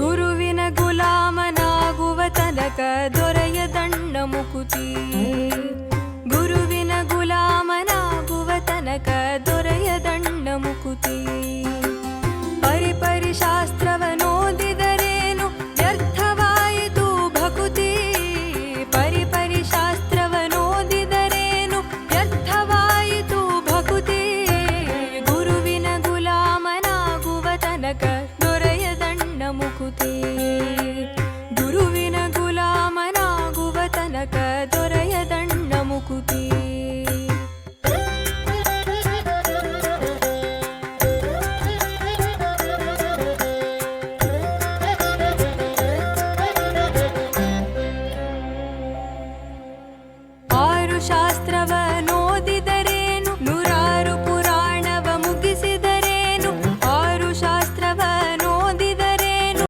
ಗುರುವಿನ ಗುಲಾಮನಾಗುವ ತನಕ ದೊರೆಯ ದಂಡ ಮುಕುತಿ. ಗುರುವಿನ ಗುಲಾಮನಾಗುವ ತನಕ ದೊರೆಯ ದಂಡ ಮುಕುತಿ. ಪರಿಪರಿ ಶಾಸ್ತ್ರ Shastra.